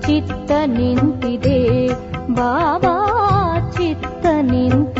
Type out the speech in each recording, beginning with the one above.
ಚಿತ್ತ ನಿಂತಿದೆ ಬಾಬಾ ಚಿತ್ತ ನಿಂತಿದೆ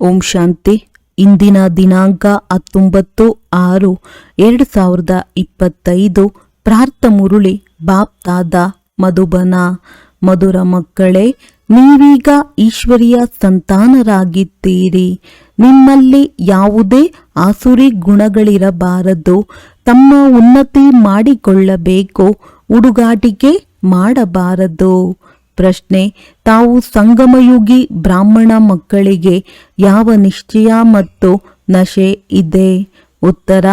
ಓಂ ಶಾಂತಿ. ಇಂದಿನ ದಿನಾಂಕ ಹತ್ತೊಂಬತ್ತು ಆರು ಎರಡು ಸಾವಿರದ ಇಪ್ಪತ್ತೈದು. ಪ್ರಾರ್ಥ ಮುರುಳಿ, ಬಾಪ್ತಾದ ಮಧುಬನ. ಮಧುರ ಮಕ್ಕಳೇ, ನೀವೀಗ ಈಶ್ವರಿಯ ಸಂತಾನರಾಗಿದ್ದೀರಿ. ನಿಮ್ಮಲ್ಲಿ ಯಾವುದೇ ಆಸುರಿ ಗುಣಗಳಿರಬಾರದು. ತಮ್ಮ ಉನ್ನತಿ ಮಾಡಿಕೊಳ್ಳಬೇಕು ಹುಡುಗಾಟಿಕೆ ಮಾಡಬಾರದು. ಪ್ರಶ್ನೆ, ತಾವು ಸಂಗಮಯುಗಿ ಬ್ರಾಹ್ಮಣ ಮಕ್ಕಳಿಗೆ ಯಾವ ನಿಶ್ಚಯ ಮತ್ತು ನಶೆ ಇದೆ? ಉತ್ತರ,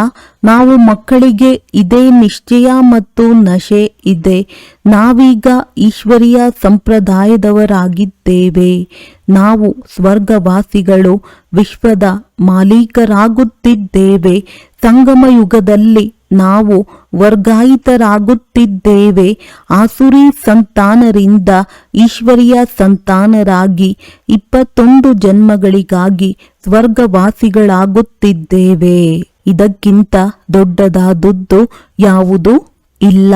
ನಾವು ಮಕ್ಕಳಿಗೆ ಇದೇ ನಿಶ್ಚಯ ಮತ್ತು ನಶೆ ಇದೆ. ನಾವೀಗ ಈಶ್ವರಿಯ ಸಂಪ್ರದಾಯದವರಾಗಿದ್ದೇವೆ. ನಾವು ಸ್ವರ್ಗವಾಸಿಗಳು, ವಿಶ್ವದ ಮಾಲೀಕರಾಗುತ್ತಿದ್ದೇವೆ. ಸಂಗಮ ಯುಗದಲ್ಲಿ ನಾವು ವರ್ಗಾಯಿತರಾಗುತ್ತಿದ್ದೇವೆ. ಆಸುರಿ ಸಂತಾನರಿಂದ ಈಶ್ವರಿಯ ಸಂತಾನರಾಗಿ ಇಪ್ಪತ್ತೊಂದು ಜನ್ಮಗಳಿಗಾಗಿ ಸ್ವರ್ಗವಾಸಿಗಳಾಗುತ್ತಿದ್ದೇವೆ. ಇದಕ್ಕಿಂತ ದೊಡ್ಡದಾದದ್ದು ಯಾವುದು ಇಲ್ಲ.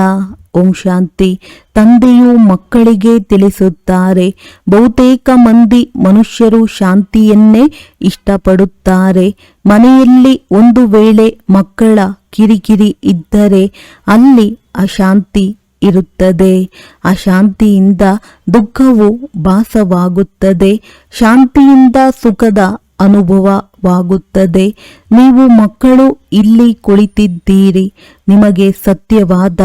ಓಂ ಶಾಂತಿ ತಂದೆಯು ಮಕ್ಕಳಿಗೆ ತಿಳಿಸುತ್ತಾರೆ. ಬಹುತೇಕ ಮಂದಿ ಮನುಷ್ಯರು ಶಾಂತಿಯನ್ನೇ ಇಷ್ಟಪಡುತ್ತಾರೆ. ಮನೆಯಲ್ಲಿ ಒಂದು ವೇಳೆ ಮಕ್ಕಳ ಕಿರಿಕಿರಿ ಇದ್ದರೆ ಅಲ್ಲಿ ಅಶಾಂತಿ ಇರುತ್ತದೆ. ಅಶಾಂತಿಯಿಂದ ದುಃಖವು ಭಾಸವಾಗುತ್ತದೆ. ಶಾಂತಿಯಿಂದ ಸುಖದ ಅನುಭವವಾಗುತ್ತದೆ. ನೀವು ಮಕ್ಕಳು ಇಲ್ಲಿ ಕುಳಿತಿದ್ದೀರಿ. ನಿಮಗೆ ಸತ್ಯವಾದ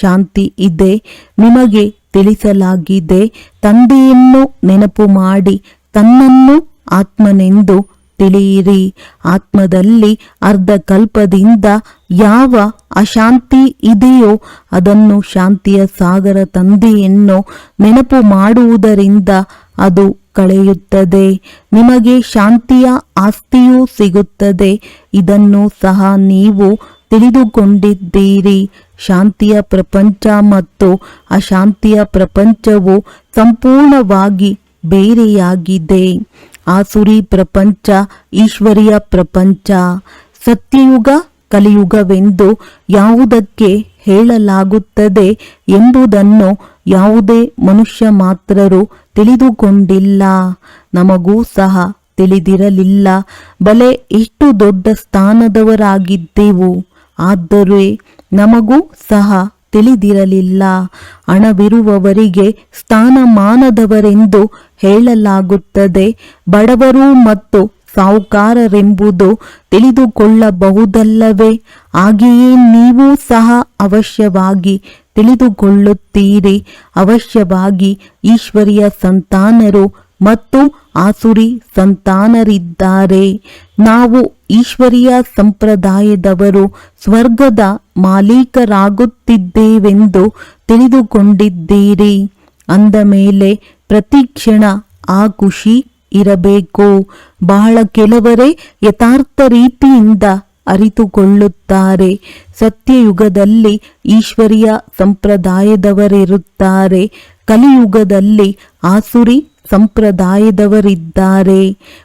ಶಾಂತಿ ಇದೆ. ನಿಮಗೆ ತಿಳಿಸಲಾಗಿದೆ, ತಂದೆಯನ್ನು ನೆನಪು ಮಾಡಿ, ತನ್ನನ್ನು ಆತ್ಮನೆಂದು ತಿಳಿಯಿರಿ. ಆತ್ಮದಲ್ಲಿ ಅರ್ಧಕಲ್ಪದಿಂದ ಯಾವ ಅಶಾಂತಿ ಇದೆಯೋ, ಅದನ್ನು ಶಾಂತಿಯ ಸಾಗರ ತಂದೆಯನ್ನು ನೆನಪು ಮಾಡುವುದರಿಂದ ಅದು ಕಳೆಯುತ್ತದೆ. ನಿಮಗೆ ಶಾಂತಿಯ ಆಸ್ತಿಯೂ ಸಿಗುತ್ತದೆ. ಇದನ್ನು ಸಹ ನೀವು ತಿಳಿದುಕೊಂಡಿದ್ದೀರಿ. ಶಾಂತಿಯ ಪ್ರಪಂಚ ಮತ್ತು ಅಶಾಂತಿಯ ಪ್ರಪಂಚವು ಸಂಪೂರ್ಣವಾಗಿ ಬೇರೆಯಾಗಿದೆ. ಆಸುರಿ ಪ್ರಪಂಚ, ಈಶ್ವರಿಯ ಪ್ರಪಂಚ, ಸತ್ಯಯುಗ, ಕಲಿಯುಗವೆಂದು ಯಾವುದಕ್ಕೆ ಹೇಳಲಾಗುತ್ತದೆ ಎಂಬುದನ್ನು ಯಾವುದೇ ಮನುಷ್ಯ ಮಾತ್ರರು ತಿಳಿದುಕೊಂಡಿಲ್ಲ. ನಮಗೂ ಸಹ ತಿಳಿದಿರಲಿಲ್ಲ. ಬಲೆ ಎಷ್ಟು ದೊಡ್ಡ ಸ್ಥಾನದವರಾಗಿದ್ದೆವು. ಆದರೆ ನಮಗೂ ಸಹ ತಿಳಿದಿರಲಿಲ್ಲ. ಹಣವಿರುವವರಿಗೆ ಸ್ಥಾನಮಾನದವರೆಂದು ಹೇಳಲಾಗುತ್ತದೆ. ಬಡವರು ಮತ್ತು ಸಾಹುಕಾರರೆಂಬುದು ತಿಳಿದುಕೊಳ್ಳಬಹುದಲ್ಲವೇ? ಹಾಗೆಯೇ ನೀವು ಸಹ ಅವಶ್ಯವಾಗಿ ತಿಳಿದುಕೊಳ್ಳುತ್ತೀರಿ. ಅವಶ್ಯವಾಗಿ ಈಶ್ವರಿಯ ಸಂತಾನರು ಮತ್ತು ಆಸುರಿ ಸಂತಾನರಿದ್ದಾರೆ. ನಾವು ಈಶ್ವರಿಯ ಸಂಪ್ರದಾಯದವರು, ಸ್ವರ್ಗದ ಮಾಲೀಕರಾಗುತ್ತಿದ್ದೇವೆಂದು ತಿಳಿದುಕೊಂಡಿದ್ದೀರಿ. ಅಂದ ಮೇಲೆ ಪ್ರತಿ ಕ್ಷಣ ಆ ಖುಷಿ ಇರಬೇಕು. ಬಹಳ ಕೆಲವರೇ ಯಥಾರ್ಥ ರೀತಿಯಿಂದ ಅರಿತುಕೊಳ್ಳುತ್ತಾರೆ. ಸತ್ಯಯುಗದಲ್ಲಿ ಈಶ್ವರಿಯ ಸಂಪ್ರದಾಯದವರಿರುತ್ತಾರೆ. ಕಲಿಯುಗದಲ್ಲಿ ಆಸುರಿ ಸಂಪ್ರದಾಯದವರಿದ್ದಾರೆ.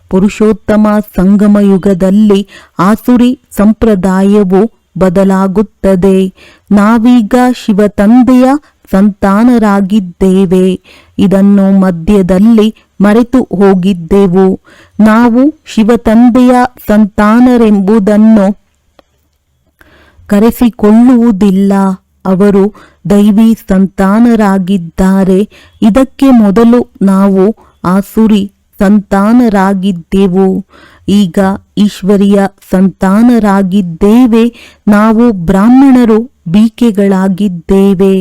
ಪುರುಷೋತ್ತಮ ಸಂಗಮ ಯುಗದಲ್ಲಿ ಆಸುರಿ ಸಂಪ್ರದಾಯವು ಬದಲಾಗುತ್ತದೆ. ನಾವೀಗ ಶಿವತಂದೆಯ ಸಂತಾನರಾಗಿದ್ದೇವೆ. ಇದನ್ನು ಮಧ್ಯದಲ್ಲಿ ಮರೆತು ಹೋಗಿದ್ದೆವು. ನಾವು ಶಿವತಂದೆಯ ಸಂತಾನರೆಂಬುದನ್ನು ಕರೆಸಿಕೊಳ್ಳುವುದಿಲ್ಲ. ಅವರು ದೈವಿ ಸಂತಾನರಾಗಿದ್ದಾರೆ. ಇದಕ್ಕೆ ಮೊದಲು ನಾವು ಆಸುರಿ ಸಂತಾನರಾಗಿದ್ದೆವು. ಈಗ ಈಶ್ವರಿಯ ಸಂತಾನರಾಗಿದ್ದೇವೆ. ನಾವು ಬ್ರಾಹ್ಮಣರು ಬೀಕೆಗಳಾಗಿದ್ದೇವೆ.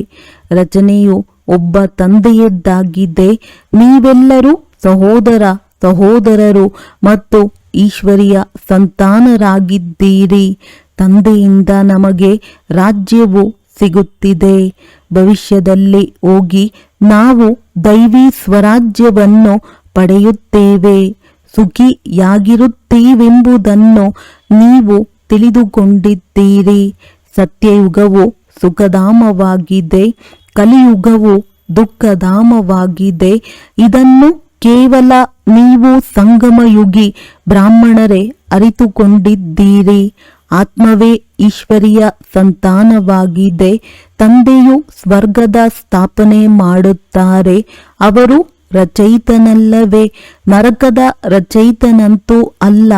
ರಚನೆಯು ಒಬ್ಬ ತಂದೆಯದ್ದಾಗಿದೆ. ನೀವೆಲ್ಲರೂ ಸಹೋದರ ಸಹೋದರರು ಮತ್ತು ಈಶ್ವರಿಯ ಸಂತಾನರಾಗಿದ್ದೀರಿ. ತಂದೆಯಿಂದ ನಮಗೆ ರಾಜ್ಯವು ಸಿಗುತ್ತಿದೆ. ಭವಿಷ್ಯದಲ್ಲಿ ಹೋಗಿ ನಾವು ದೈವಿ ಸ್ವರಾಜ್ಯವನ್ನು ಪಡೆಯುತ್ತೇವೆ. ಸುಖಿಯಾಗಿರುತ್ತೀವೆಂಬುದನ್ನು ನೀವು ತಿಳಿದುಕೊಂಡಿದ್ದೀರಿ. ಸತ್ಯಯುಗವು ಸುಖಧಾಮವಾಗಿದೆ, ಕಲಿಯುಗವು ದುಃಖಧಾಮವಾಗಿದೆ. ಇದನ್ನು ಕೇವಲ ನೀವು ಸಂಗಮಯುಗಿ ಬ್ರಾಹ್ಮಣರೇ ಅರಿತುಕೊಂಡಿದ್ದೀರಿ. ಆತ್ಮವೇ ಈಶ್ವರಿಯ ಸಂತಾನವಾಗಿದೆ. ತಂದೆಯು ಸ್ವರ್ಗದ ಸ್ಥಾಪನೆ ಮಾಡುತ್ತಾರೆ. ಅವರು ರಚಯಿತನಲ್ಲವೇ? ನರಕದ ರಚಯಿತನಂತೂ ಅಲ್ಲ.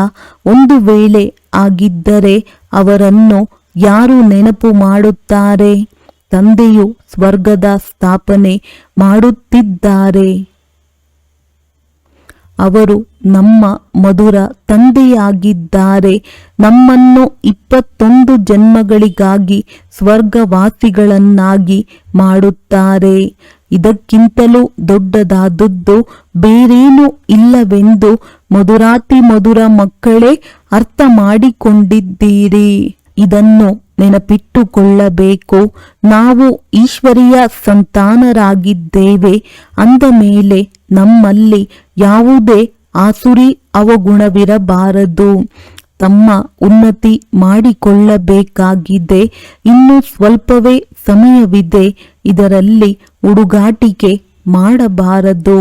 ಒಂದು ವೇಳೆ ಆಗಿದ್ದರೆ ಅವರನ್ನು ಯಾರು ನೆನಪು ಮಾಡುತ್ತಾರೆ? ತಂದೆಯು ಸ್ವರ್ಗದ ಸ್ಥಾಪನೆ ಮಾಡುತ್ತಿದ್ದಾರೆ. ಅವರು ನಮ್ಮ ಮಧುರ ತಂದೆಯಾಗಿದ್ದಾರೆ. ನಮ್ಮನ್ನು ಇಪ್ಪತ್ತೊಂದು ಜನ್ಮಗಳಿಗಾಗಿ ಸ್ವರ್ಗವಾಸಿಗಳನ್ನಾಗಿ ಮಾಡುತ್ತಾರೆ. ಇದಕ್ಕಿಂತಲೂ ದೊಡ್ಡದಾದದ್ದು ಬೇರೇನೂ ಇಲ್ಲವೆಂದು ಮಧುರಾತಿ ಮಧುರ ಮಕ್ಕಳೇ ಅರ್ಥ ಮಾಡಿಕೊಂಡಿದ್ದೀರಿ ಇದನ್ನು ನೆನಪಿಟ್ಟುಕೊಳ್ಳಬೇಕು. ನಾವು ಈಶ್ವರಿಯ ಸಂತಾನರಾಗಿದ್ದೇವೆ. ಅಂದ ಮೇಲೆ ನಮ್ಮಲ್ಲಿ ಯಾವುದೇ ಆಸುರಿ ಅವಗುಣವಿರಬಾರದು. ತಮ್ಮ ಉನ್ನತಿ ಮಾಡಿಕೊಳ್ಳಬೇಕಾಗಿದೆ. ಇನ್ನು ಸ್ವಲ್ಪವೇ ಸಮಯವಿದೆ, ಇದರಲ್ಲಿ ಹುಡುಗಾಟಿಕೆ ಮಾಡಬಾರದು.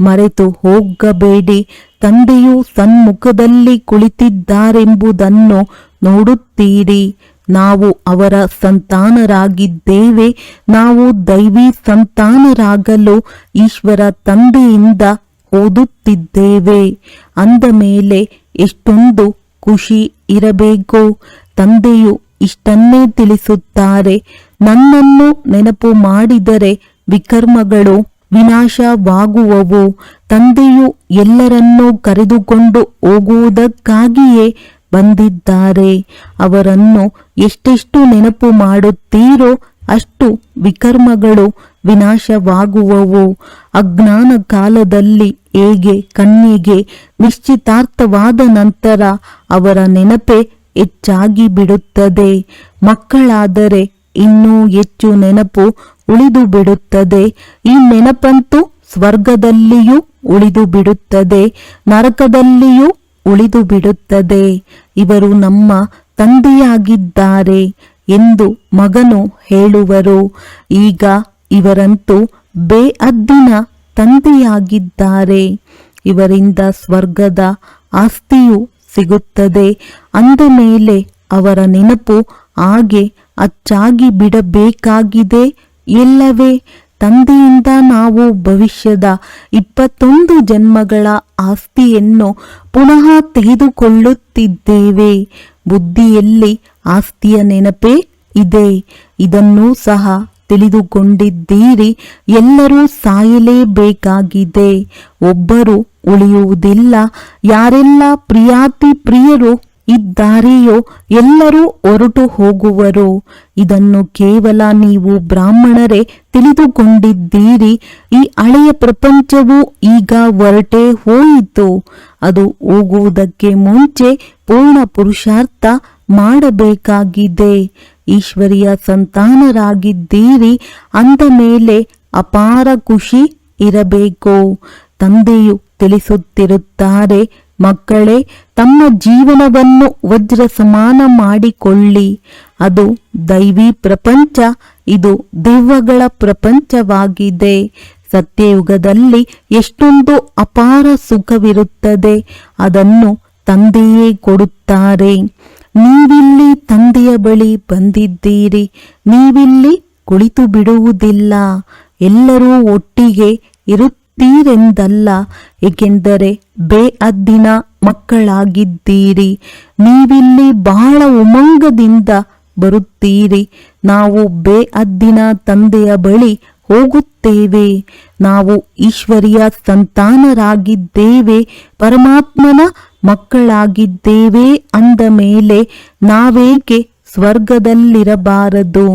ಮರೆತು ಹೋಗಬೇಡಿ. ತಂದೆಯು ಸನ್ಮುಖದಲ್ಲಿ ಕುಳಿತಿದ್ದಾರೆಂಬುದನ್ನು ನೋಡುತ್ತೀರಿ. ನಾವು ಅವರ ಸಂತಾನರಾಗಿದ್ದೇವೆ. ನಾವು ದೈವಿ ಸಂತಾನರಾಗಲು ಈಶ್ವರ ತಂದೆಯಿಂದ ಓದುತ್ತಿದ್ದೇವೆ. ಅಂದ ಮೇಲೆ ಎಷ್ಟೊಂದು ಖುಷಿ ಇರಬೇಕು. ತಂದೆಯು ಇಷ್ಟನ್ನೇ ತಿಳಿಸುತ್ತಾರೆ. ನನ್ನನ್ನು ನೆನಪು ಮಾಡಿದರೆ ವಿಕರ್ಮಗಳು ವಿನಾಶವಾಗುವವು. ತಂದೆಯು ಎಲ್ಲರನ್ನೂ ಕರೆದುಕೊಂಡು ಹೋಗುವುದಕ್ಕಾಗಿಯೇ ಬಂದಿದ್ದಾರೆ. ಅವರನ್ನು ಎಷ್ಟೆಷ್ಟು ನೆನಪು ಮಾಡುತ್ತೀರೋ ಅಷ್ಟು ವಿಕರ್ಮಗಳು ವಿನಾಶವಾಗುವವು. ಅಜ್ಞಾನ ಕಾಲದಲ್ಲಿ ಹೇಗೆ, ಕಣ್ಣಿಗೆ ನಿಶ್ಚಿತಾರ್ಥವಾದ ನಂತರ ಅವರ ನೆನಪೆ ಹೆಚ್ಚಾಗಿ ಬಿಡುತ್ತದೆ. ಮಕ್ಕಳಾದರೆ ಇನ್ನೂ ಹೆಚ್ಚು ನೆನಪು ಉಳಿದು ಬಿಡುತ್ತದೆ. ಈ ನೆನಪಂತೂ ಸ್ವರ್ಗದಲ್ಲಿಯೂ ಉಳಿದು ಬಿಡುತ್ತದೆ. ನರಕದಲ್ಲಿಯೂ ಉಳಿದು ಬಿಡುತ್ತದೆ. ಇವರು ನಮ್ಮ ತಂದೆಯಾಗಿದ್ದಾರೆ ಎಂದು ಮಗನು ಹೇಳುವರು. ಈಗ ಇವರಂತೂ ಬೇಅದ್ದಿನ ತಂದೆಯಾಗಿದ್ದಾರೆ. ಇವರಿಂದ ಸ್ವರ್ಗದ ಆಸ್ತಿಯು ಸಿಗುತ್ತದೆ. ಅಂದ ಮೇಲೆ ಅವರ ನೆನಪು ಹಾಗೆ ಅಚ್ಚಾಗಿ ಬಿಡಬೇಕಾಗಿದೆ ಎಲ್ಲವೇ. ತಂದೆಯಿಂದ ನಾವು ಭವಿಷ್ಯದ ಇಪ್ಪತ್ತೊಂದು ಜನ್ಮಗಳ ಆಸ್ತಿಯನ್ನು ಪುನಃ ತೆಗೆದುಕೊಳ್ಳುತ್ತಿದ್ದೇವೆ. ಬುದ್ಧಿಯಲ್ಲಿ ಆಸ್ತಿಯ ನೆನಪೇ ಇದೆ. ಇದನ್ನೂ ಸಹ ತಿಳಿದುಕೊಂಡಿದ್ದೀರಿ. ಎಲ್ಲರೂ ಸಾಯಲೇಬೇಕಾಗಿದೆ. ಒಬ್ಬರು ಉಳಿಯುವುದಿಲ್ಲ. ಯಾರೆಲ್ಲ ಪ್ರಿಯಾತಿ ಪ್ರಿಯರು ಇದ್ದಾರೆಯೋ ಎಲ್ಲರೂ ಹೊರಟು ಹೋಗುವರು. ಇದನ್ನು ಕೇವಲ ನೀವು ಬ್ರಾಹ್ಮಣರೇ ತಿಳಿದುಕೊಂಡಿದ್ದೀರಿ. ಈ ಹಳೆಯ ಪ್ರಪಂಚವು ಈಗ ಹೊರಟೇ ಹೋಯಿತು. ಅದು ಹೋಗುವುದಕ್ಕೆ ಮುಂಚೆ ಪೂರ್ಣ ಪುರುಷಾರ್ಥ ಮಾಡಬೇಕಾಗಿದೆ. ಈಶ್ವರಿಯ ಸಂತಾನರಾಗಿದ್ದೀರಿ, ಅಂದ ಮೇಲೆ ಅಪಾರ ಖುಷಿ ಇರಬೇಕು. ತಂದೆಯು ತಿಳಿಸುತ್ತಿರುತ್ತಾರೆ, ಮಕ್ಕಳೇ, ತಮ್ಮ ಜೀವನವನ್ನು ವಜ್ರ ಸಮಾನ ಮಾಡಿಕೊಳ್ಳಿ. ಅದು ದೈವಿ ಪ್ರಪಂಚ, ಇದು ದೆವ್ವಗಳ ಪ್ರಪಂಚವಾಗಿದೆ. ಸತ್ಯಯುಗದಲ್ಲಿ ಎಷ್ಟೊಂದು ಅಪಾರ ಸುಖವಿರುತ್ತದೆ, ಅದನ್ನು ತಂದೆಯೇ ಕೊಡುತ್ತಾರೆ. ನೀವಿಲ್ಲಿ ತಂದೆಯ ಬಳಿ ಬಂದಿದ್ದೀರಿ, ನೀವಿಲ್ಲಿ ಕುಳಿತು ಬಿಡುವುದಿಲ್ಲ. ಎಲ್ಲರೂ ಒಟ್ಟಿಗೆ ಇರುತ್ತೀರೆಂದಲ್ಲ, ಏಕೆಂದರೆ ಬೇಅದ್ದಿನ ಮಕ್ಕಳಾಗಿದ್ದೀರಿ. ನೀವಿಲ್ಲಿ ಬಹಳ ಉಮಂಗದಿಂದ ಬರುತ್ತೀರಿ. ನಾವು ಬೇಅದ್ದಿನ ತಂದೆಯ ಬಳಿ ಹೋಗುತ್ತೇವೆ. ನಾವು ಈಶ್ವರಿಯ ಸಂತಾನರಾಗಿದ್ದೇವೆ. ಪರಮಾತ್ಮನ ಮಕ್ಕಳಾಗಿದ್ದೇವೆ ಅಂದ ಮೇಲೆ ನಾವೇಕೆ ಸ್ವರ್ಗದಲ್ಲಿರಬಾರದು?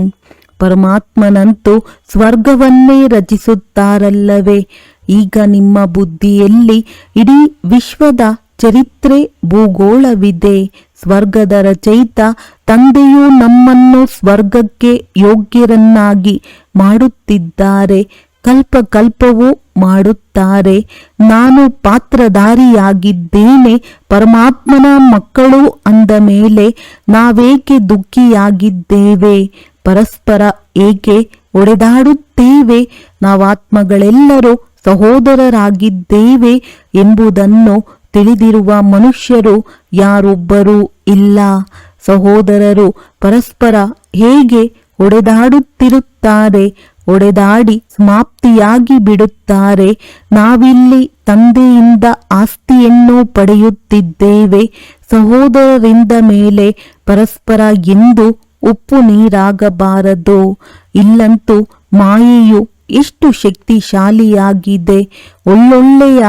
ಪರಮಾತ್ಮನಂತೂ ಸ್ವರ್ಗವನ್ನೇ ರಚಿಸುತ್ತಾರಲ್ಲವೇ? ಈಗ ನಿಮ್ಮ ಬುದ್ಧಿಯಲ್ಲಿ ಇಡೀ ವಿಶ್ವದ ಚರಿತ್ರೆ ಭೂಗೋಳವಿದೆ. ಸ್ವರ್ಗದ ರಚಯಿತ ತಂದೆಯು ನಮ್ಮನ್ನು ಸ್ವರ್ಗಕ್ಕೆ ಯೋಗ್ಯರನ್ನಾಗಿ ಮಾಡುತ್ತಿದ್ದಾರೆ. ಕಲ್ಪ ಕಲ್ಪವೂ ಮಾಡುತ್ತಾರೆ. ನಾನು ಪಾತ್ರಧಾರಿಯಾಗಿದ್ದೇನೆ. ಪರಮಾತ್ಮನ ಮಕ್ಕಳು ಅಂದ ಮೇಲೆ ನಾವೇಕೆ ದುಃಖಿಯಾಗಿದ್ದೇವೆ? ಪರಸ್ಪರ ಏಕೆ ಒಡೆದಾಡುತ್ತೇವೆ? ನಾವಾತ್ಮಗಳೆಲ್ಲರೂ ಸಹೋದರರಾಗಿದ್ದೇವೆ ಎಂಬುದನ್ನು ತಿಳಿದಿರುವ ಮನುಷ್ಯರು ಯಾರೊಬ್ಬರೂ ಇಲ್ಲ. ಸಹೋದರರು ಪರಸ್ಪರ ಹೇಗೆ ಹೊಡೆದಾಡುತ್ತಿರುತ್ತಾರೆ ಒಡೆದಾಡಿ ಸಮಾಪ್ತಿಯಾಗಿ ಬಿಡುತ್ತಾರೆ. ನಾವಿಲ್ಲಿ ತಂದೆಯಿಂದ ಆಸ್ತಿಯನ್ನು ಪಡೆಯುತ್ತಿದ್ದೇವೆ. ಸಹೋದರರಿಂದ ಮೇಲೆ ಪರಸ್ಪರ ಎಂದು ಉಪ್ಪು ನೀರಾಗಬಾರದು. ಇಲ್ಲಂತೂ ಮಾಯೆಯು ಎಷ್ಟು ಶಕ್ತಿಶಾಲಿಯಾಗಿದೆ. ಒಳ್ಳೊಳ್ಳೆಯ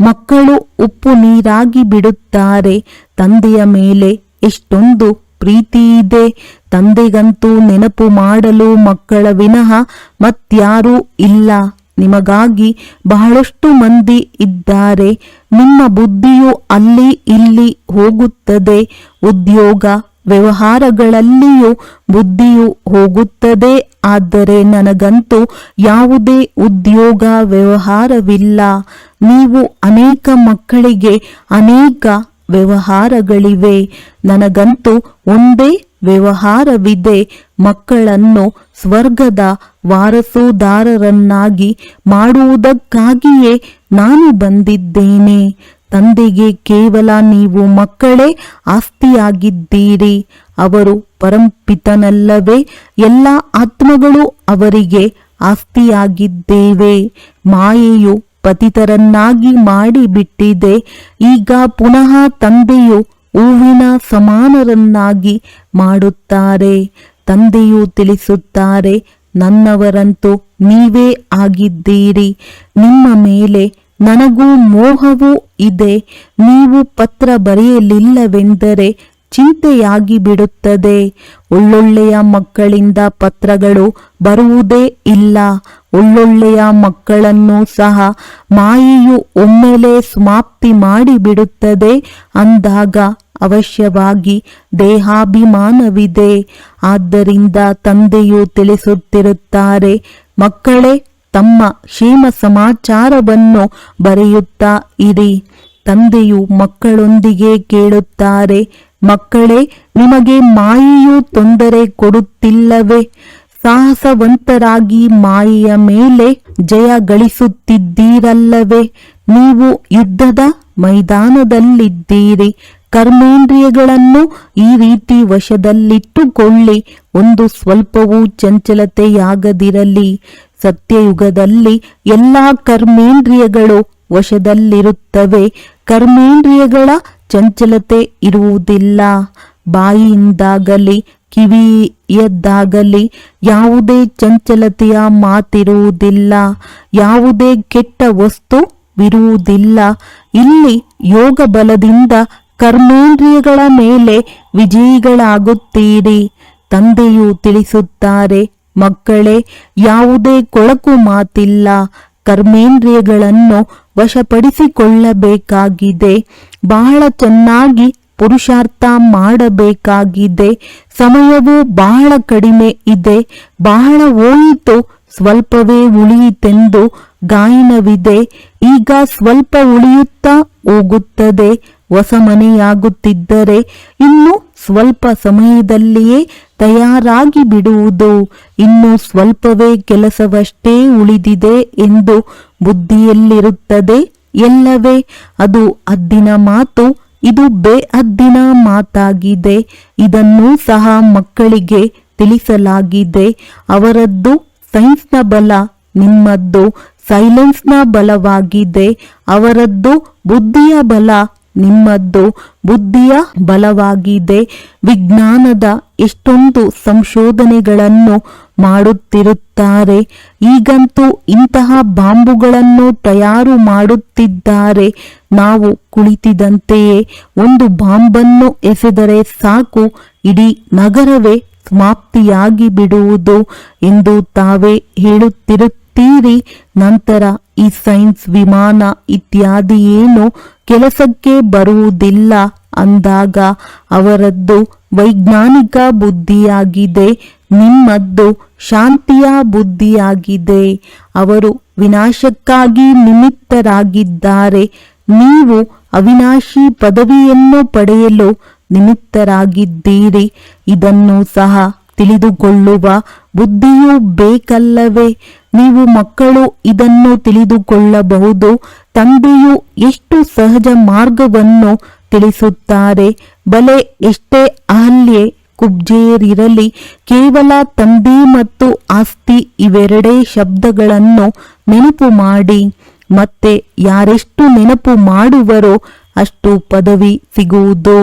ಮಕ್ಕಳು ಉಪ್ಪು ನೀರಾಗಿ ಬಿಡುತ್ತಾರೆ. ತಂದೆಯ ಮೇಲೆ ಎಷ್ಟೊಂದು ಪ್ರೀತಿ ಇದೆ ತಂದೆಗಂತೂ ನೆನಪು ಮಾಡಲು ಮಕ್ಕಳ ವಿನಃ ಮತ್ಯಾರೂ ಇಲ್ಲ. ನಿಮಗಾಗಿ ಬಹಳಷ್ಟು ಮಂದಿ ಇದ್ದಾರೆ. ನಿಮ್ಮ ಬುದ್ಧಿಯು ಅಲ್ಲಿ ಇಲ್ಲಿ ಹೋಗುತ್ತದೆ. ಉದ್ಯೋಗ ವ್ಯವಹಾರಗಳಲ್ಲಿಯೂ ಬುದ್ಧಿಯು ಹೋಗುತ್ತದೆ. ಆದರೆ ನನಗಂತೂ ಯಾವುದೇ ಉದ್ಯೋಗ ವ್ಯವಹಾರವಿಲ್ಲ. ನೀವು ಅನೇಕ ಮಕ್ಕಳಿಗೆ ಅನೇಕ ವ್ಯವಹಾರಗಳಿವೆ. ನನಗಂತೂ ಒಂದೇ ವ್ಯವಹಾರವಿದೆ, ಮಕ್ಕಳನ್ನು ಸ್ವರ್ಗದ ವಾರಸುದಾರರನ್ನಾಗಿ ಮಾಡುವುದಕ್ಕಾಗಿಯೇ ನಾನು ಬಂದಿದ್ದೇನೆ. ತಂದೆಗೆ ಕೇವಲ ನೀವು ಮಕ್ಕಳೇ ಆಸ್ತಿಯಾಗಿದ್ದೀರಿ. ಅವರು ಪರಂಪಿತನಲ್ಲವೇ, ಎಲ್ಲ ಆತ್ಮಗಳು ಅವರಿಗೆ ಆಸ್ತಿಯಾಗಿದ್ದೇವೆ. ಮಾಯೆಯು ಪತಿತರನ್ನಾಗಿ ಮಾಡಿಬಿಟ್ಟಿದೆ. ಈಗ ಪುನಃ ತಂದೆಯು ಹೂವಿನ ಸಮಾನರನ್ನಾಗಿ ಮಾಡುತ್ತಾರೆ, ತಂದೆಯು ತಿಳಿಸುತ್ತಾರೆ, ನನ್ನವರಂತೂ ನೀವೇ ಆಗಿದ್ದೀರಿ. ನಿಮ್ಮ ಮೇಲೆ ನನಗೂ ಮೋಹವೂ ಇದೆ. ನೀವು ಪತ್ರ ಬರೆಯಲಿಲ್ಲವೆಂದರೆ ಚಿಂತೆಯಾಗಿ ಬಿಡುತ್ತದೆ. ಒಳ್ಳೊಳ್ಳೆಯ ಮಕ್ಕಳಿಂದ ಪತ್ರಗಳು ಬರುವುದೇ ಇಲ್ಲ. ಒಳ್ಳೊಳ್ಳೆಯ ಮಕ್ಕಳನ್ನು ಸಹ ಮಾಯೆಯು ಒಮ್ಮೆಲೆ ಸಮಾಪ್ತಿ ಮಾಡಿಬಿಡುತ್ತದೆ. ಅಂದಾಗ ಅವಶ್ಯವಾಗಿ ದೇಹಾಭಿಮಾನವಿದೆ. ಆದ್ದರಿಂದ ತಂದೆಯು ತಿಳಿಸುತ್ತಿರುತ್ತಾರೆ, ಮಕ್ಕಳೇ, ತಮ್ಮ ಕ್ಷೇಮ ಸಮಾಚಾರವನ್ನು ಬರೆಯುತ್ತಾ ಇರಿ. ತಂದೆಯು ಮಕ್ಕಳೊಂದಿಗೆ ಕೇಳುತ್ತಾರೆ, ಮಕ್ಕಳೇ, ನಿಮಗೆ ಮಾಯೆಯು ತೊಂದರೆ ಕೊಡುತ್ತಿಲ್ಲವೇ? ಸಾಹಸವಂತರಾಗಿ ಮಾಯೆಯ ಮೇಲೆ ಜಯ ಗಳಿಸುತ್ತಿದ್ದೀರಲ್ಲವೇ? ನೀವು ಯುದ್ಧದ ಮೈದಾನದಲ್ಲಿದ್ದೀರಿ. ಕರ್ಮೇಂದ್ರಿಯಗಳನ್ನು ಈ ರೀತಿ ವಶದಲ್ಲಿಟ್ಟುಕೊಳ್ಳಿ. ಒಂದು ಸ್ವಲ್ಪವೂ ಚಂಚಲತೆಯಾಗದಿರಲಿ. ಸತ್ಯಯುಗದಲ್ಲಿ ಎಲ್ಲಾ ಕರ್ಮೇಂದ್ರಿಯಗಳು ವಶದಲ್ಲಿರುತ್ತವೆ. ಕರ್ಮೇಂದ್ರಿಯಗಳ ಚಂಚಲತೆ ಇರುವುದಿಲ್ಲ. ಬಾಯಿಯಿಂದಾಗಲಿ, ಕಿವಿಯದ್ದಾಗಲಿ ಯಾವುದೇ ಚಂಚಲತೆಯ ಮಾತಿರುವುದಿಲ್ಲ. ಯಾವುದೇ ಕೆಟ್ಟ ವಸ್ತು ವಿರುವುದಿಲ್ಲ ಇಲ್ಲಿ ಯೋಗ ಬಲದಿಂದ ಕರ್ಮೇಂದ್ರಿಯಗಳ ಮೇಲೆ ವಿಜಯಿಗಳಾಗುತ್ತೀರಿ. ತಂದೆಯು ತಿಳಿಸುತ್ತಾರೆ, ಮಕ್ಕಳೇ, ಯಾವುದೇ ಕೊಳಕು ಮಾತಿಲ್ಲ. ಕರ್ಮೇಂದ್ರಿಯಗಳನ್ನು ವಶಪಡಿಸಿಕೊಳ್ಳಬೇಕಾಗಿದೆ. ಬಹಳ ಚೆನ್ನಾಗಿ ಪುರುಷಾರ್ಥ ಮಾಡಬೇಕಾಗಿದೆ. ಸಮಯವು ಬಹಳ ಕಡಿಮೆ ಇದೆ. ಬಹಳ ಹೋಯಿತು, ಸ್ವಲ್ಪವೇ ಉಳಿಯಿತೆಂದು ಗಾಯನವಿದೆ. ಈಗ ಸ್ವಲ್ಪ ಉಳಿಯುತ್ತಾ ಹೋಗುತ್ತದೆ. ಹೊಸ ಮನೆಯಾಗುತ್ತಿದ್ದರೆ ಇನ್ನು ಸ್ವಲ್ಪ ಸಮಯದಲ್ಲಿಯೇ ತಯಾರಾಗಿ ಬಿಡುವುದು. ಇನ್ನು ಸ್ವಲ್ಪವೇ ಕೆಲಸವಷ್ಟೇ ಉಳಿದಿದೆ ಎಂದು ಬುದ್ಧಿಯಲ್ಲಿರುತ್ತದೆ. ಎಲ್ಲವೇ, ಅದು ಅದ್ದಿನ ಮಾತು, ಇದು ಬೇ ಅದ್ದಿನ ಮಾತಾಗಿದೆ. ಇದನ್ನು ಸಹ ಮಕ್ಕಳಿಗೆ ತಿಳಿಸಲಾಗಿದೆ. ಅವರದ್ದು ಸೈನ್ಸ್ನ ಬಲ, ನಿಮ್ಮದ್ದು ಸೈಲೆನ್ಸ್ನ ಬಲವಾಗಿದೆ ಅವರದ್ದು ಬುದ್ಧಿಯ ಬಲ, ನಿಮ್ಮದ್ದು ಬುದ್ಧಿಯ ಬಲವಾಗಿದೆ ವಿಜ್ಞಾನದ ಎಷ್ಟೊಂದು ಸಂಶೋಧನೆಗಳನ್ನು ಮಾಡುತ್ತಿರುತ್ತಾರೆ. ಈಗಂತೂ ಇಂತಹ ಬಾಂಬುಗಳನ್ನು ತಯಾರು ಮಾಡುತ್ತಿದ್ದಾರೆ. ನಾವು ಕುಳಿತಿದಂತೆಯೇ ಒಂದು ಬಾಂಬನ್ನು ಎಸೆದರೆ ಸಾಕು, ಇಡೀ ನಗರವೇ ಸಮಾಪ್ತಿಯಾಗಿ ಬಿಡುವುದು ಎಂದು ತಾವೇ ಹೇಳುತ್ತಿರುತ್ತೀರಿ. ನಂತರ ಈ ಸೈನ್ಸ್ ವಿಮಾನ ಇತ್ಯಾದಿ ಏನು ಕೆಲಸಕ್ಕೆ ಬರುವುದಿಲ್ಲ ಅಂದಾಗ ಅವರದ್ದು ವೈಜ್ಞಾನಿಕ ಬುದ್ಧಿಯಾಗಿದೆ, ನಿಮ್ಮದ್ದು ಶಾಂತಿಯ ಬುದ್ಧಿಯಾಗಿದೆ. ಅವರು ವಿನಾಶಕ್ಕಾಗಿ ನಿಮಿತ್ತರಾಗಿದ್ದಾರೆ. ನೀವು ಅವಿನಾಶಿ ಪದವಿಯನ್ನು ಪಡೆಯಲು ನಿಮಿತ್ತರಾಗಿದ್ದೀರಿ. ಇದನ್ನು ಸಹ ತಿಳಿದುಕೊಳ್ಳುವ ಬುದ್ಧಿಯೂ ಬೇಕಲ್ಲವೇ? ನೀವು ಮಕ್ಕಳು ಇದನ್ನು ತಿಳಿದುಕೊಳ್ಳಬಹುದು. ತಂದೆಯು ಎಷ್ಟು ಸಹಜ ಮಾರ್ಗವನ್ನು ತಿಳಿಸುತ್ತಾರೆ. ಬಲೆ ಎಷ್ಟೇ ಅಹಲ್ಯೆ ಕುಬ್ಜೇರಿರಲಿ ಕೇವಲ ತಂದೆ ಮತ್ತು ಆಸ್ತಿ ಇವೆರಡೇ ಶಬ್ದಗಳನ್ನು ನೆನಪು ಮಾಡಿ. ಮತ್ತೆ ಯಾರೆಷ್ಟು ನೆನಪು ಮಾಡುವರೋ ಅಷ್ಟು ಪದವಿ ಸಿಗುವುದು.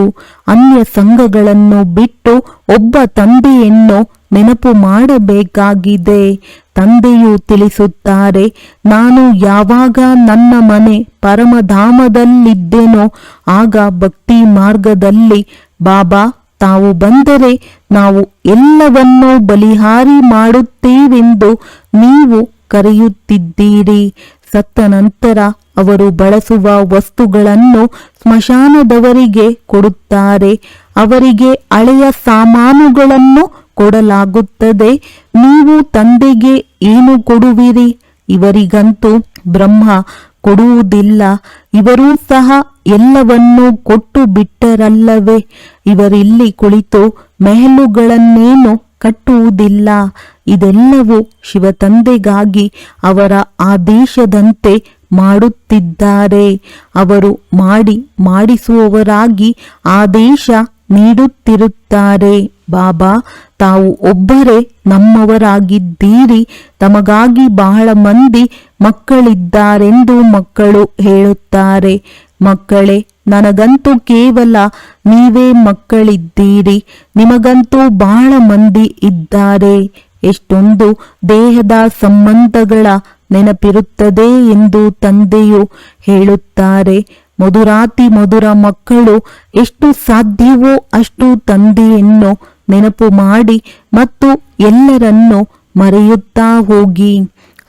ಅನ್ಯ ಸಂಘಗಳನ್ನು ಬಿಟ್ಟು ಒಬ್ಬ ತಂದೆಯನ್ನು ನೆನಪು ಮಾಡಬೇಕಾಗಿದೆ. ತಂದೆಯು ತಿಳಿಸುತ್ತಾರೆ, ನಾನು ಯಾವಾಗ ನನ್ನ ಮನೆ ಪರಮಧಾಮದಲ್ಲಿದ್ದೇನೋ, ಆಗ ಭಕ್ತಿ ಮಾರ್ಗದಲ್ಲಿ ಬಾಬಾ, ತಾವು ಬಂದರೆ ನಾವು ಎಲ್ಲವನ್ನೂ ಬಲಿಹಾರಿ ಮಾಡುತ್ತೇವೆಂದು ನೀವು ಕರೆಯುತ್ತಿದ್ದೀರಿ. ಸತ್ತ ನಂತರ ಅವರು ಬಳಸುವ ವಸ್ತುಗಳನ್ನು ಸ್ಮಶಾನದವರಿಗೆ ಕೊಡುತ್ತಾರೆ. ಅವರಿಗೆ ಹಳೆಯ ಸಾಮಾನುಗಳನ್ನು ಕೊಡಲಾಗುತ್ತದೆ. ನೀವು ತಂದೆಗೆ ಏನು ಕೊಡುವಿರಿ? ಇವರಿಗಂತೂ ಬ್ರಹ್ಮ ಕೊಡುವುದಿಲ್ಲ. ಇವರೂ ಸಹ ಎಲ್ಲವನ್ನೂ ಕೊಟ್ಟು ಬಿಟ್ಟರಲ್ಲವೇ? ಇವರಿಲ್ಲಿ ಕುಳಿತು ಮೆಹಲುಗಳನ್ನೇನು ಕಟ್ಟುವುದಿಲ್ಲ. ಇದೆಲ್ಲವೂ ಶಿವತಂದೆಗಾಗಿ ಅವರ ಆದೇಶದಂತೆ ಮಾಡುತ್ತಿದ್ದಾರೆ. ಅವರು ಮಾಡಿ ಮಾಡಿಸುವವರಾಗಿ ಆದೇಶ ನೀಡುತ್ತಿರುತ್ತಾರೆ. ಬಾಬಾ, ತಾವು ಒಬ್ಬರೇ ನಮ್ಮವರಾಗಿದ್ದೀರಿ, ತಮಗಾಗಿ ಬಹಳ ಮಂದಿ ಮಕ್ಕಳಿದ್ದಾರೆಂದು ಮಕ್ಕಳು ಹೇಳುತ್ತಾರೆ. ಮಕ್ಕಳೇ, ನನಗಂತೂ ಕೇವಲ ನೀವೇ ಮಕ್ಕಳಿದ್ದೀರಿ, ನಿಮಗಂತೂ ಬಹಳ ಮಂದಿ ಇದ್ದಾರೆ. ಎಷ್ಟೊಂದು ದೇಹದ ಸಂಬಂಧಗಳ ನೆನಪಿರುತ್ತದೆ ಎಂದು ತಂದೆಯು ಹೇಳುತ್ತಾರೆ. ಮಧುರಾತಿ ಮಧುರ ಮಕ್ಕಳು, ಎಷ್ಟು ಸಾಧ್ಯವೋ ಅಷ್ಟು ತಂದೆಯನ್ನು ನೆನಪು ಮಾಡಿ ಮತ್ತು ಎಲ್ಲರನ್ನು ಮರೆಯುತ್ತಾ ಹೋಗಿ.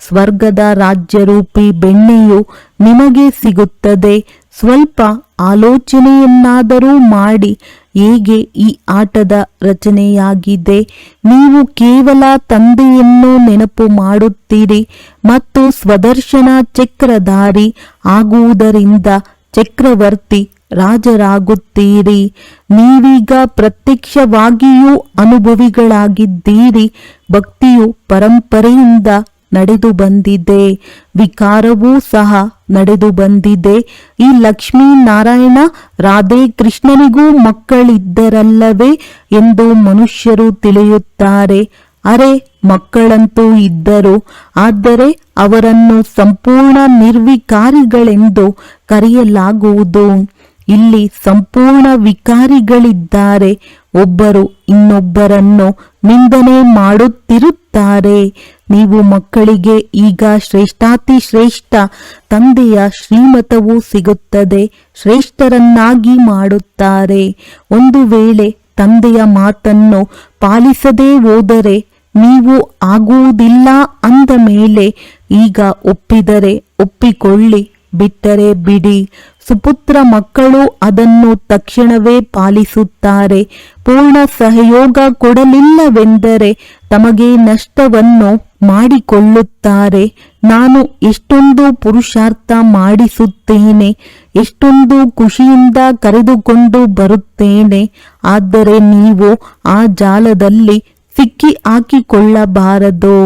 ಸ್ವರ್ಗದ ರಾಜ್ಯರೂಪಿ ಬೆಣ್ಣೆಯು ನಿಮಗೆ ಸಿಗುತ್ತದೆ. ಸ್ವಲ್ಪ ಆಲೋಚನೆಯನ್ನಾದರೂ ಮಾಡಿ. ಹೇಗೆ ಈ ಆಟದ ರಚನೆಯಾಗಿದೆ? ನೀವು ಕೇವಲ ತಂದೆಯನ್ನು ನೆನಪು ಮಾಡುತ್ತೀರಿ ಮತ್ತು ಸ್ವದರ್ಶನ ಚಕ್ರಧಾರಿ ಆಗುವುದರಿಂದ ಚಕ್ರವರ್ತಿ ರಾಜರಾಗುತ್ತೀರಿ. ನೀವೀಗ ಪ್ರತ್ಯಕ್ಷವಾಗಿಯೂ ಅನುಭವಿಗಳಾಗಿದ್ದೀರಿ. ಭಕ್ತಿಯು ಪರಂಪರೆಯಿಂದ ನಡೆದು ಬಂದಿದೆ. ವಿಕಾರವೂ ಸಹ ನಡೆದು ಬಂದಿದೆ. ಈ ಲಕ್ಷ್ಮೀ ನಾರಾಯಣ ರಾಧೆ ಕೃಷ್ಣನಿಗೂ ಮಕ್ಕಳಿದ್ದರಲ್ಲವೇ ಎಂದು ಮನುಷ್ಯರು ತಿಳಿಯುತ್ತಾರೆ. ಅರೆ, ಮಕ್ಕಳಂತೂ ಇದ್ದರು. ಆದರೆ ಅವರನ್ನು ಸಂಪೂರ್ಣ ನಿರ್ವಿಕಾರಿಗಳೆಂದು ಕರೆಯಲಾಗುವುದು. ಇಲ್ಲಿ ಸಂಪೂರ್ಣ ವಿಕಾರಿಗಳಿದ್ದಾರೆ. ಒಬ್ಬರು ಇನ್ನೊಬ್ಬರನ್ನು ನಿಂದನೆ ಮಾಡುತ್ತಿರುತ್ತಾರೆ. ನೀವು ಮಕ್ಕಳಿಗೆ ಈಗ ಶ್ರೇಷ್ಠಾತಿ ಶ್ರೇಷ್ಠ, ತಂದೆಯ ಶ್ರೀಮತವು ಸಿಗುತ್ತದೆ, ಶ್ರೇಷ್ಠರನ್ನಾಗಿ ಮಾಡುತ್ತಾರೆ. ಒಂದು ವೇಳೆ ತಂದೆಯ ಮಾತನ್ನು ಪಾಲಿಸದೇ ಹೋದರೆ ನೀವು ಆಗುವುದಿಲ್ಲ ಅಂದ ಮೇಲೆ ಈಗ ಒಪ್ಪಿದರೆ ಒಪ್ಪಿಕೊಳ್ಳಿ, ಬಿಟ್ಟರೆ ಬಿಡಿ. ಸುಪುತ್ರ ಮಕ್ಕಳು ಅದನ್ನು ತಕ್ಷಣವೇ ಪಾಲಿಸುತ್ತಾರೆ. ಪೂರ್ಣ ಸಹಯೋಗ ಕೊಡಲಿಲ್ಲವೆಂದರೆ ತಮಗೆ ನಷ್ಟವನ್ನು ಮಾಡಿಕೊಳ್ಳುತ್ತಾರೆ. ನಾನು ಎಷ್ಟೊಂದು ಪುರುಷಾರ್ಥ ಮಾಡಿಸುತ್ತೇನೆ ಎಷ್ಟೊಂದು ಖುಷಿಯಿಂದ ಕರೆದುಕೊಂಡು ಬರುತ್ತೇನೆ. ಆದರೆ ನೀವು ಆ ಜಾಲದಲ್ಲಿ ಸಿಕ್ಕಿ ಹಾಕಿಕೊಳ್ಳಬಾರದು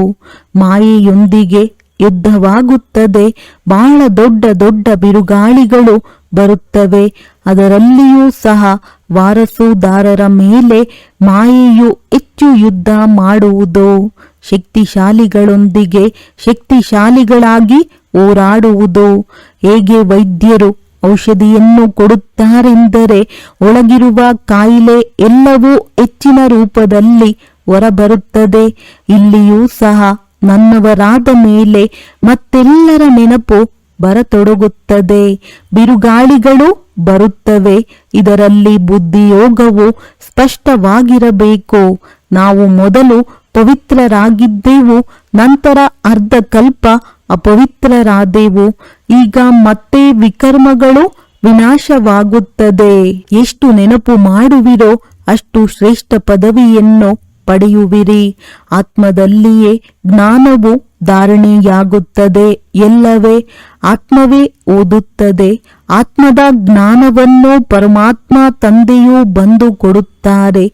ಮಾಯೆಯೊಂದಿಗೆ ಯುದ್ಧವಾಗುತ್ತದೆ. ಬಹಳ ದೊಡ್ಡ ದೊಡ್ಡ ಬಿರುಗಾಳಿಗಳು ಬರುತ್ತವೆ. ಅದರಲ್ಲಿಯೂ ಸಹ ವಾರಸುದಾರರ ಮೇಲೆ ಮಾಯೆಯು ಹೆಚ್ಚು ಯುದ್ಧ ಮಾಡುವುದು. ಶಕ್ತಿಶಾಲಿಗಳೊಂದಿಗೆ ಶಕ್ತಿಶಾಲಿಗಳಾಗಿ ಹೋರಾಡುವುದು. ಹೇಗೆ ವೈದ್ಯರು ಔಷಧಿಯನ್ನು ಕೊಡುತ್ತಾರೆಂದರೆ, ಒಳಗಿರುವ ಕಾಯಿಲೆ ಎಲ್ಲವೂ ಹೆಚ್ಚಿನ ರೂಪದಲ್ಲಿ ಹೊರಬರುತ್ತದೆ. ಇಲ್ಲಿಯೂ ಸಹ ನನ್ನವರಾದ ಮೇಲೆ ಮತ್ತೆಲ್ಲರ ನೆನಪು ಬರತೊಡಗುತ್ತದೆ. ಬಿರುಗಾಳಿಗಳು ಬರುತ್ತವೆ. ಇದರಲ್ಲಿ ಬುದ್ಧಿಯೋಗವು ಸ್ಪಷ್ಟವಾಗಿರಬೇಕು. ನಾವು ಮೊದಲು ಪವಿತ್ರರಾಗಿದ್ದೆವು, ನಂತರ ಅರ್ಧ ಕಲ್ಪ ಅಪವಿತ್ರರಾದೆವು. ಈಗ ಮತ್ತೆ ವಿಕರ್ಮಗಳು ವಿನಾಶವಾಗುತ್ತದೆ. ಎಷ್ಟು ನೆನಪು ಮಾಡುವಿರೋ ಅಷ್ಟು ಶ್ರೇಷ್ಠ ಪದವಿಯನ್ನು ಪಡೆಯುವಿರಿ. ಆತ್ಮದಲ್ಲಿಯೇ ಜ್ಞಾನವು ಧಾರಣೆಯಾಗುತ್ತದೆ ಎಲ್ಲವೇ ಆತ್ಮವೇ ಓದುತ್ತದೆ. ಆತ್ಮದ ಜ್ಞಾನವನ್ನು ಪರಮಾತ್ಮ ತಂದೆಯು ಬಂದು ಕೊಡುತ್ತಾರೆ.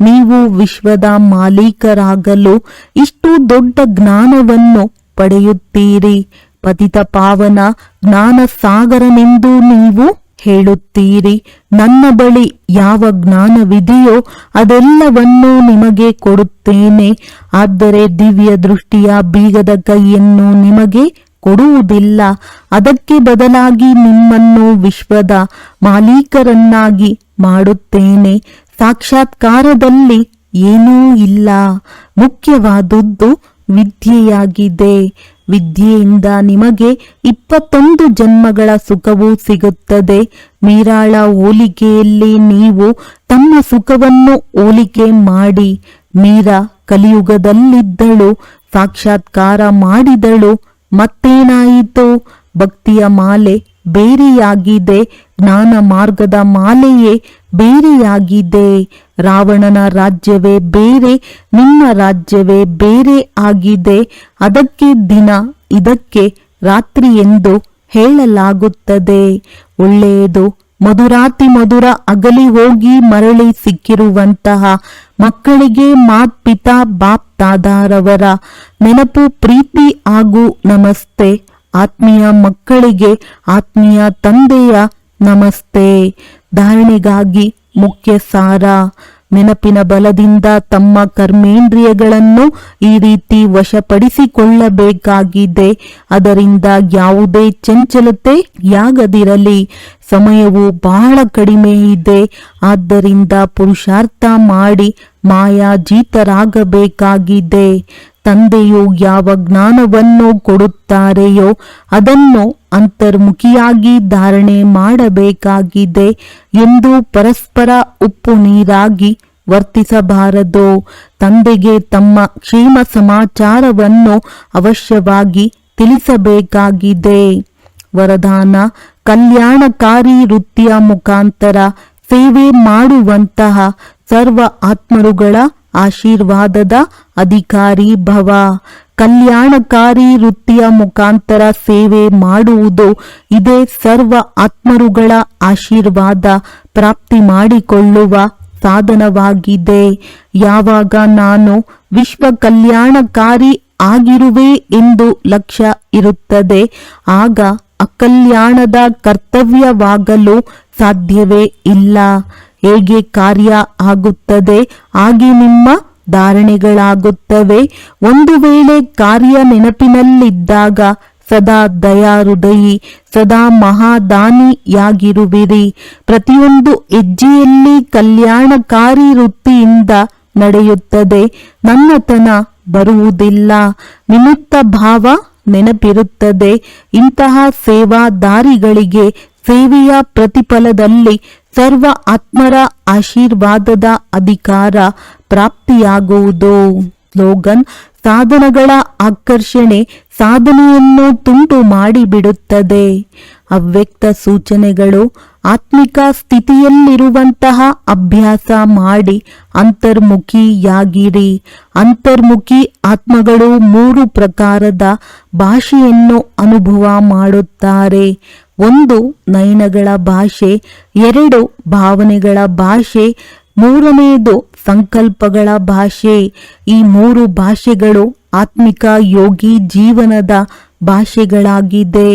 ನೀವು ವಿಶ್ವದ ಮಾಲೀಕರಾಗಲು ಇಷ್ಟು ದೊಡ್ಡ ಜ್ಞಾನವನ್ನು ಪಡೆಯುತ್ತೀರಿ. ಪತಿತ ಪಾವನ ಜ್ಞಾನ ಸಾಗರನೆಂದು ನೀವು ಹೇಳುತ್ತೀರಿ? ನನ್ನ ಬಳಿ ಯಾವ ಜ್ಞಾನವಿದೆಯೋ ಅದೆಲ್ಲವನ್ನೂ ನಿಮಗೆ ಕೊಡುತ್ತೇನೆ. ಆದರೆ ದಿವ್ಯ ದೃಷ್ಟಿಯ ಬೀಗದ ಕೈಯನ್ನು ನಿಮಗೆ ಕೊಡುವುದಿಲ್ಲ. ಅದಕ್ಕೆ ಬದಲಾಗಿ ನಿಮ್ಮನ್ನು ವಿಶ್ವದ ಮಾಲೀಕರನ್ನಾಗಿ ಮಾಡುತ್ತೇನೆ. ಸಾಕ್ಷಾತ್ಕಾರದಲ್ಲಿ ಏನೂ ಇಲ್ಲ. ಮುಖ್ಯವಾದದ್ದು ವಿದ್ಯೆಯಾಗಿದೆ. ವಿದ್ಯೆಯಿಂದ ನಿಮಗೆ ಇಪ್ಪತ್ತೊಂದು ಜನ್ಮಗಳ ಸುಖವು ಸಿಗುತ್ತದೆ. ಮೀರಾಳ ಹೋಲಿಕೆಯಲ್ಲಿ ನೀವು ತಮ್ಮ ಸುಖವನ್ನು ಹೋಲಿಕೆ ಮಾಡಿ. ಮೀರಾ ಕಲಿಯುಗದಲ್ಲಿದ್ದಳು, ಸಾಕ್ಷಾತ್ಕಾರ ಮಾಡಿದಳು, ಮತ್ತೇನಾಯಿತು? ಭಕ್ತಿಯ ಮಾಲೆ ಬೇರೆಯಾಗಿದೆ, ಜ್ಞಾನ ಮಾರ್ಗದ ಮಾಲೆಯೇ ಬೇರೆಯಾಗಿದೆ. ರಾವಣನ ರಾಜ್ಯವೇ ಬೇರೆ ನಿಮ್ಮ ರಾಜ್ಯವೇ ಬೇರೆ ಆಗಿದೆ. ಅದಕ್ಕೆ ದಿನ, ಇದಕ್ಕೆ ರಾತ್ರಿ ಎಂದು ಹೇಳಲಾಗುತ್ತದೆ. ಒಳ್ಳೆಯದು, ಮಧುರಾತಿ ಮಧುರ ಅಗಲಿ ಹೋಗಿ ಮರಳಿ ಸಿಕ್ಕಿರುವಂತಹ ಮಕ್ಕಳಿಗೆ ಮಾತ್ ಪಿತಾ ಬಾಪ್ ತಾದಾರವರ ನೆನಪು, ಪ್ರೀತಿ ಹಾಗೂ ನಮಸ್ತೆ. ಆತ್ಮೀಯ ಮಕ್ಕಳಿಗೆ ಆತ್ಮೀಯ ತಂದೆಯ ನಮಸ್ತೆ. ಧಾರಣೆಗಾಗಿ ಮುಖ್ಯ ಸಾರ, ನೆನಪಿನ ಬಲದಿಂದ ತಮ್ಮ ಕರ್ಮೇಂದ್ರಿಯಗಳನ್ನು ಈ ರೀತಿ ವಶಪಡಿಸಿಕೊಳ್ಳಬೇಕಾಗಿದೆ. ಅದರಿಂದ ಯಾವುದೇ ಚಂಚಲತೆ ಯಾಗದಿರಲಿ. ಸಮಯವು ಬಹಳ ಕಡಿಮೆ ಇದೆ. ಆದ್ದರಿಂದ ಪುರುಷಾರ್ಥ ಮಾಡಿ ಮಾಯಾಜೀತರಾಗಬೇಕಾಗಿದೆ. ತಂದೆಯು ಯಾವ ಜ್ಞಾನವನ್ನು ಕೊಡುತ್ತಾರೆಯೋ ಅದನ್ನು ಅಂತರ್ಮುಖಿಯಾಗಿ ಧಾರಣೆ ಮಾಡಬೇಕಾಗಿದೆ ಎಂದು ಪರಸ್ಪರ ಉಪ್ಪು ನೀರಾಗಿ ವರ್ತಿಸಬಾರದು. ತಂದೆಗೆ ತಮ್ಮ ಕ್ಷೇಮ ಸಮಾಚಾರವನ್ನು ಅವಶ್ಯವಾಗಿ ತಿಳಿಸಬೇಕಾಗಿದೆ. ವರದಾನ, ಕಲ್ಯಾಣಕಾರಿ ವೃತ್ತಿಯ ಮುಖಾಂತರ ಸೇವೆ ಮಾಡುವಂತಹ ಸರ್ವ ಆತ್ಮರುಗಳ ಆಶೀರ್ವಾದದ ಅಧಿಕಾರಿ ಭವ. ಕಲ್ಯಾಣಕಾರಿ ವೃತ್ತಿಯ ಮುಖಾಂತರ ಸೇವೆ ಮಾಡುವುದು ಇದೇ ಸರ್ವ ಆತ್ಮರುಗಳ ಆಶೀರ್ವಾದ. ಪ್ರಾಪ್ತಿ ಮಾಡಿಕೊಳ್ಳುವ ಸಾಧನವಾಗಿದೆ. ಯಾವಾಗ ನಾನು ವಿಶ್ವ ಕಲ್ಯಾಣಕಾರಿ ಆಗಿರುವೆ ಎಂದು ಲಕ್ಷ್ಯ ಇರುತ್ತದೆ, ಆಗ ಅಕಲ್ಯಾಣದ ಕರ್ತವ್ಯವಾಗಲು ಸಾಧ್ಯವೇ ಇಲ್ಲ. ಹೇಗೆ ಕಾರ್ಯ ಆಗುತ್ತದೆ? ಹಾಗೆ ನಿಮ್ಮ ಧಾರಣೆಗಳಾಗುತ್ತವೆ. ಒಂದು ವೇಳೆ ಕಾರ್ಯ ನೆನಪಿನಲ್ಲಿದ್ದಾಗ ಸದಾ ದಯಾ ಹೃದಯಿ ಸದಾ ಮಹಾದಾನಿಯಾಗಿರುವಿರಿ. ಪ್ರತಿಯೊಂದು ಹೆಜ್ಜೆಯಲ್ಲಿ ಕಲ್ಯಾಣಕಾರಿ ವೃತ್ತಿಯಿಂದ ನಡೆಯುತ್ತದೆ. ನನ್ನತನ ಬರುವುದಿಲ್ಲ. ನಿಮಿತ್ತ ಭಾವ ನೆನಪಿರುತ್ತದೆ. ಇಂತಹ ಸೇವಾದಾರಿಗಳಿಗೆ ಸೇವೆಯ ಪ್ರತಿಫಲದಲ್ಲಿ ಸರ್ವ ಆತ್ಮರ ಆಶೀರ್ವಾದದ ಅಧಿಕಾರ ಪ್ರಾಪ್ತಿಯಾಗುವುದು. ಸ್ಲೋಗನ್, ಸಾಧನಗಳ ಆಕರ್ಷಣೆ ಸಾಧನೆಯನ್ನು ತುಂಟು ಮಾಡಿಬಿಡುತ್ತದೆ ಅವ್ಯಕ್ತ ಸೂಚನೆಗಳು ಆತ್ಮಿಕ ಸ್ಥಿತಿಯಲ್ಲಿರುವಂತಹ ಅಭ್ಯಾಸ ಮಾಡಿ ಅಂತರ್ಮುಖಿಯಾಗಿರಿ. ಅಂತರ್ಮುಖಿ ಆತ್ಮಗಳು ಮೂರು ಪ್ರಕಾರದ ಭಾಷೆಯನ್ನು ಅನುಭವ ಮಾಡುತ್ತಾರೆ. ಒಂದು ನಯನಗಳ ಭಾಷೆ, ಎರಡು ಭಾವನೆಗಳ ಭಾಷೆ ಮೂರನೆಯದು ಸಂಕಲ್ಪಗಳ ಭಾಷೆ. ಈ ಮೂರು ಭಾಷೆಗಳು ಆತ್ಮಿಕ ಯೋಗಿ ಜೀವನದ ಭಾಷೆಗಳಾಗಿದೆ.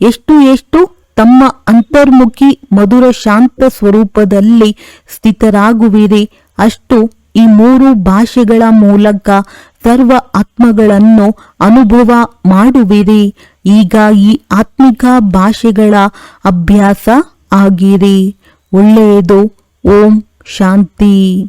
ಎಷ್ಟು ಎಷ್ಟು ತಮ್ಮ ಅಂತರ್ಮುಖಿ ಮಧುರ ಶಾಂತ ಸ್ವರೂಪದಲ್ಲಿ ಸ್ಥಿತರಾಗುವಿರಿ, ಅಷ್ಟು ಈ ಮೂರು ಭಾಷೆಗಳ ಮೂಲಕ ಸರ್ವ ಆತ್ಮಗಳನ್ನು ಅನುಭವ ಮಾಡುವಿರಿ. ಈಗ ಈ ಆತ್ಮಿಕ ಭಾಷೆಗಳ ಅಭ್ಯಾಸ ಆಗಿರಿ. ಒಳ್ಳೆಯದು. ಓಂ ಶಾಂತಿ.